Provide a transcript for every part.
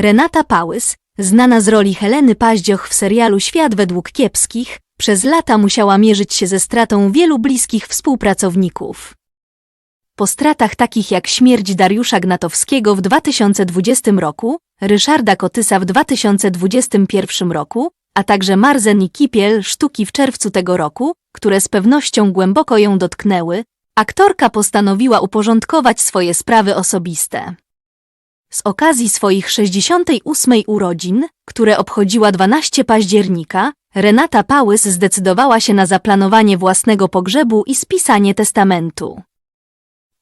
Renata Pałys, znana z roli Heleny Paździoch w serialu Świat według kiepskich, przez lata musiała mierzyć się ze stratą wielu bliskich współpracowników. Po stratach takich jak śmierć Dariusza Gnatowskiego w 2020 roku, Ryszarda Kotysa w 2021 roku, a także Marzen i Kipiel sztuki w czerwcu tego roku, które z pewnością głęboko ją dotknęły, aktorka postanowiła uporządkować swoje sprawy osobiste. Z okazji swoich 68. urodzin, które obchodziła 12 października, Renata Pałys zdecydowała się na zaplanowanie własnego pogrzebu i spisanie testamentu.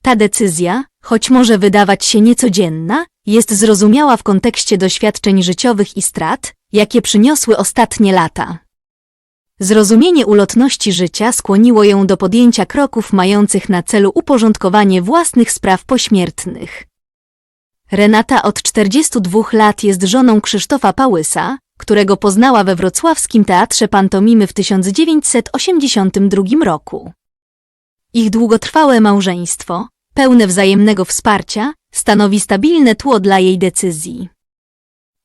Ta decyzja, choć może wydawać się niecodzienna, jest zrozumiała w kontekście doświadczeń życiowych i strat, jakie przyniosły ostatnie lata. Zrozumienie ulotności życia skłoniło ją do podjęcia kroków mających na celu uporządkowanie własnych spraw pośmiertnych. Renata od 42 lat jest żoną Krzysztofa Pałysa, którego poznała we wrocławskim Teatrze Pantomimy w 1982 roku. Ich długotrwałe małżeństwo, pełne wzajemnego wsparcia, stanowi stabilne tło dla jej decyzji.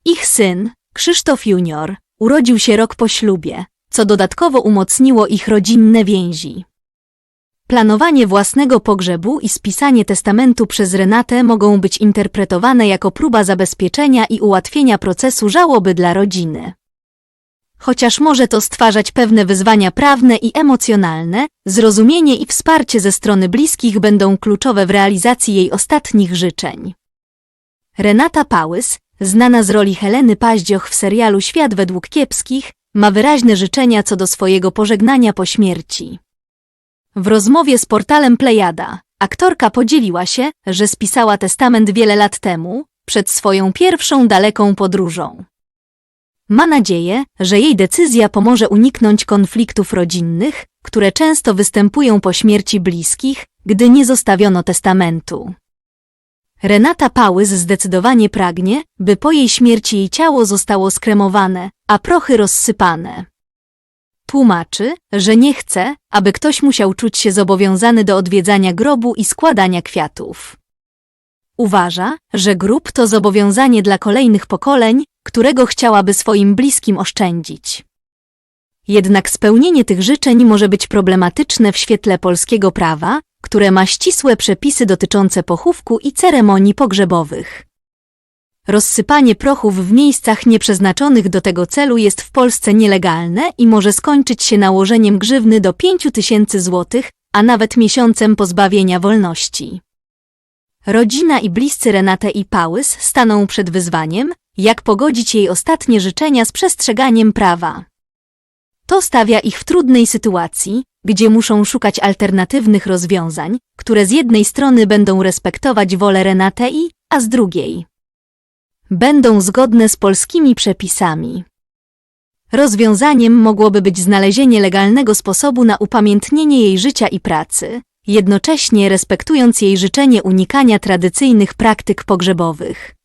Ich syn, Krzysztof Junior, urodził się rok po ślubie, co dodatkowo umocniło ich rodzinne więzi. Planowanie własnego pogrzebu i spisanie testamentu przez Renatę mogą być interpretowane jako próba zabezpieczenia i ułatwienia procesu żałoby dla rodziny. Chociaż może to stwarzać pewne wyzwania prawne i emocjonalne, zrozumienie i wsparcie ze strony bliskich będą kluczowe w realizacji jej ostatnich życzeń. Renata Pałys, znana z roli Heleny Paździoch w serialu Świat według kiepskich, ma wyraźne życzenia co do swojego pożegnania po śmierci. W rozmowie z portalem Plejada, aktorka podzieliła się, że spisała testament wiele lat temu, przed swoją pierwszą daleką podróżą. Ma nadzieję, że jej decyzja pomoże uniknąć konfliktów rodzinnych, które często występują po śmierci bliskich, gdy nie zostawiono testamentu. Renata Pałys zdecydowanie pragnie, by po jej śmierci jej ciało zostało skremowane, a prochy rozsypane. Tłumaczy, że nie chce, aby ktoś musiał czuć się zobowiązany do odwiedzania grobu i składania kwiatów. Uważa, że grób to zobowiązanie dla kolejnych pokoleń, którego chciałaby swoim bliskim oszczędzić. Jednak spełnienie tych życzeń może być problematyczne w świetle polskiego prawa, które ma ścisłe przepisy dotyczące pochówku i ceremonii pogrzebowych. Rozsypanie prochów w miejscach nieprzeznaczonych do tego celu jest w Polsce nielegalne i może skończyć się nałożeniem grzywny do 5 tysięcy złotych, a nawet miesiącem pozbawienia wolności. Rodzina i bliscy Renate i Pałys staną przed wyzwaniem, jak pogodzić jej ostatnie życzenia z przestrzeganiem prawa. To stawia ich w trudnej sytuacji, gdzie muszą szukać alternatywnych rozwiązań, które z jednej strony będą respektować wolę Renatei, a z drugiej będą zgodne z polskimi przepisami. Rozwiązaniem mogłoby być znalezienie legalnego sposobu na upamiętnienie jej życia i pracy, jednocześnie respektując jej życzenie unikania tradycyjnych praktyk pogrzebowych.